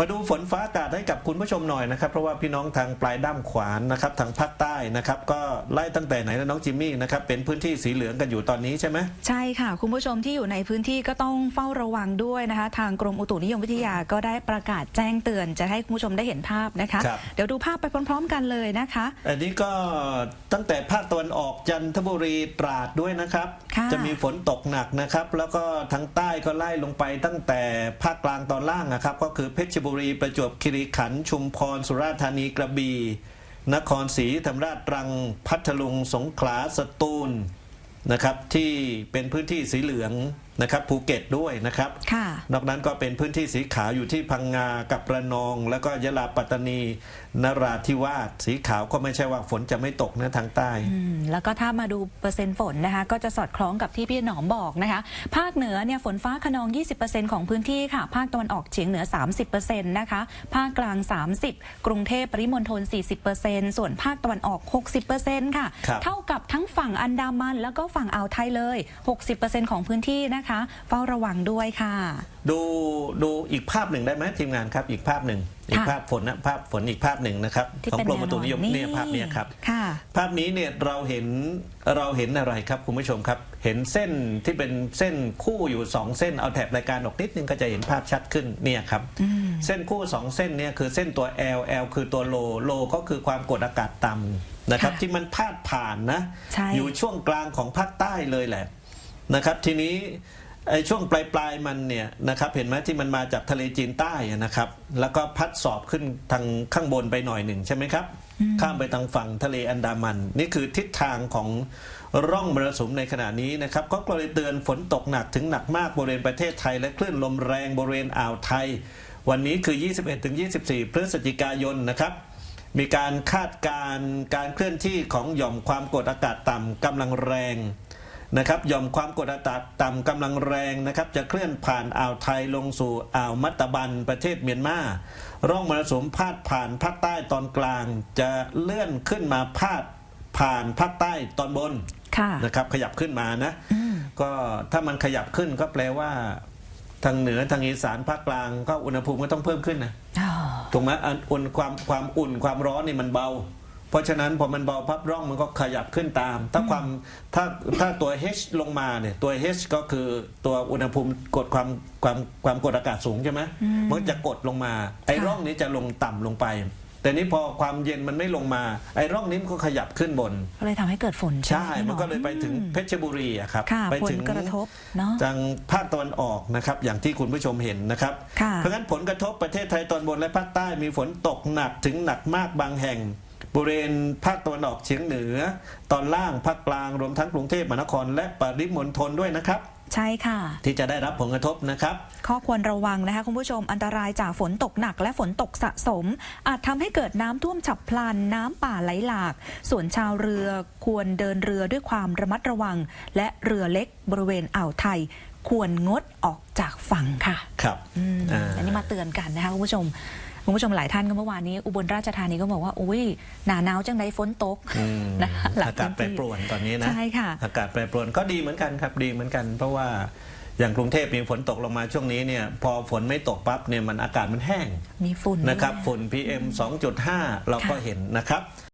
มาดูฝนฟ้าอากาศให้กับคุณผู้ชมหน่อยนะครับ เพราะว่าพี่น้องทางปลายด้ามขวานนะครับทางภาคใต้นะครับ ก็ไล่ตั้งแต่ไหนนะน้องจิมมี่นะครับเป็นพื้นที่สีเหลืองกันอยู่ตอนนี้ใช่ไหมใช่ค่ะ คุณผู้ชมที่อยู่ในพื้นที่ก็ต้องเฝ้าระวังด้วยนะคะ ทางกรมอุตุนิยมวิทยาก็ได้ประกาศแจ้งเตือน จะให้คุณผู้ชมได้เห็นภาพนะคะครับเดี๋ยวดูภาพไปพร้อม ๆ กันเลยนะคะ อันนี้ก็ตั้งแต่ภาคตะวันออกจันทบุรีตราดด้วยนะครับค่ะจะมีฝนตกหนักนะครับ แล้วก็ทางใต้ก็ไล่ลงไปตั้งแต่ภาคกลางตอนล่างนะครับ ก็คือเพชรบุรีประจวบคีรีขันธ์ชุมพรสุราษฎร์ธานีกระบี่นครศรีธรรมราชตรัง พัทลุงสงขลาสตูลนะครับที่เป็นพื้นที่สีเหลือง นะครับภูเก็ตด้วยนะครับค่ะนอกนั้นก็เป็นพื้นที่สีขาวอยู่ที่พังงากับระนอง แล้วก็ยะลาปัตตานีนราธิวาสสีขาวก็ไม่ใช่ว่าฝนจะไม่ตกนะทางใต้อืมแล้วก็ถ้ามาดูเปอร์เซ็นต์ฝนนะคะ ก็จะสอดคล้องกับที่พี่หนอมบอกนะคะ ภาคเหนือเนี่ยฝนฟ้าขนอง 20%ของพื้นที่ค่ะ ภาคตะวันออกเฉียงเหนือ 30%นะคะ ภาคกลาง 30 กรุงเทพปริมณฑล 40%ส่วนภาคตะวันออก 60%ค่ะครับเท่ากับทั้งฝั่งอันดามันแล้วก็ฝั่งอ่าวไทยเลย 60%ของพื้นที่นะคะเฝ้าระวังด้วยค่ะ ดูดูอีกภาพหนึ่งได้ไหมทีมงานครับ อีกภาพหนึ่งอีกภาพฝนนะภาพฝนอีกภาพหนึ่งนะครับที่ของเป็นกรมอุตุนิยมแนวนอนเนี่ยภาพเนี้ยครับค่ะภาพนี้เนี่ยเราเห็นเราเห็นอะไรครับคุณผู้ชมครับ เห็นเส้นที่เป็นเส้นคู่อยู่สองเส้นเอาแถบรายการออกนิดนึงก็จะเห็นภาพชัดขึ้นเนี่ยครับเส้นคู่สองเส้นเนี่ยคือเส้นตัว L L คือตัวโลโลก็คือความกดอากาศต่ำนะครับค่ะที่มันพาดผ่านนะใช่อยู่ช่วงกลางของภาคใต้เลยแหละ นะครับ ทีนี้ไอ้ช่วงปลายปลายๆมันเนี่ยนะครับเห็นไหมที่มันมาจากทะเลจีนใต้อะนะครับ แล้วก็พัดสอบขึ้นทางข้างบนไปหน่อยหนึ่งใช่ไหมครับ ข้ามไปทางฝั่งทะเลอันดามัน นี่คือทิศทางของร่องมรสุมในขณะนี้นะครับก็เลยเตือนฝนตกหนักถึงหนักมากบริเวณประเทศไทย และคลื่นลมแรงบริเวณอ่าวไทย วันนี้คือ 21-24 พฤศจิกายนนะครับมีการคาดการณ์การเคลื่อนที่ของหย่อมความกดอากาศต่ำกำลังแรง นะครับหย่อมความกดอากาศต่ำกำลังแรงนะครับ จะเคลื่อนผ่านอ่าวไทยลงสู่อ่าวมัตตบันประเทศเมียนมาร่องมรสุมพาดผ่านภาคใต้ตอนกลาง จะเลื่อนขึ้นมาพาดผ่านภาคใต้ตอนบนค่ะนะครับขยับขึ้นมานะ ก็ถ้ามันขยับขึ้นก็แปลว่า ทางเหนือทางอีสานภาคกลาง ก็อุณหภูมิก็ต้องเพิ่มขึ้นนะอ๋อถูกไหมอันอุ่นความความอุ่นความร้อนนี่มันเบาเพ ราะฉะนั้นพอมันเบาพับร่องมันก็ขยับขึ้นตาม ถ้าความถ้าถ้าตัว H ลงมาเนี่ยตัว H ก็คือตัวอุณหภูมิกดความความความกดอากาศสูงใช่ไหมมันจะกดลงมา ไอ้ค่ะร่องนี้จะลงต่ำลงไป แต่นี้พอความเย็นมันไม่ลงมา ไอ้ร่องนี้มันก็ขยับขึ้นบน ก็เลยทำให้เกิดฝนใช่ใช่ไหพี่หมันก็เลยไปถึงอืมเพชรบุรีอะครับค่ะไปผลถึงกระทบเนาะทางภาคตะวันออกนะครับ อย่างที่คุณผู้ชมเห็นนะครับค่ะเพราะงั้นผลกระทบประเทศไทยตอนบนและภาคใต้มีฝนตกหนักถึงหนักมากบางแห่ง บริเวณภาคตะวันออกเฉียงเหนือ ตอนล่างภาคกลางรวมทั้งกรุงเทพมหานคร และปริมณฑลด้วยนะครับใช่ค่ะ ที่จะได้รับผลกระทบนะครับ ข้อควรระวังนะคะคุณผู้ชมอันตรายจากฝนตกหนักและฝนตกสะสม อาจทำให้เกิดน้ำท่วมฉับพลัน น้ำป่าไหลหลาก ส่วนชาวเรือควรเดินเรือด้วยความระมัดระวัง และเรือเล็กบริเวณอ่าวไทย ควรงดออกจากฝั่งค่ะ ครับอืมอ่าอันนี้มาเตือนกันนะคะคุณผู้ชม คุณผู้ชมหลายท่านก็เมื่อวานนี้อุบลราชธานีก็บอกว่าอุ้ยหนาหนาวจังไดฝนตกอืมนะคะหลายอากาศแปรพื้นที่ปรวนตอนนี้นะใช่ค่ะอากาศแปรปรวนก็ดีเหมือนกันครับดีเหมือนกัน เพราะว่าอย่างกรุงเทพมีฝนตกลงมาช่วงนี้เนี่ยพอฝนไม่ตกปั๊บเนี่ยมันอากาศมันแห้ง มีฝุ่นนะครับด้วยฝุ่น PM 2.5 เราก็ค่ะเห็นนะครับ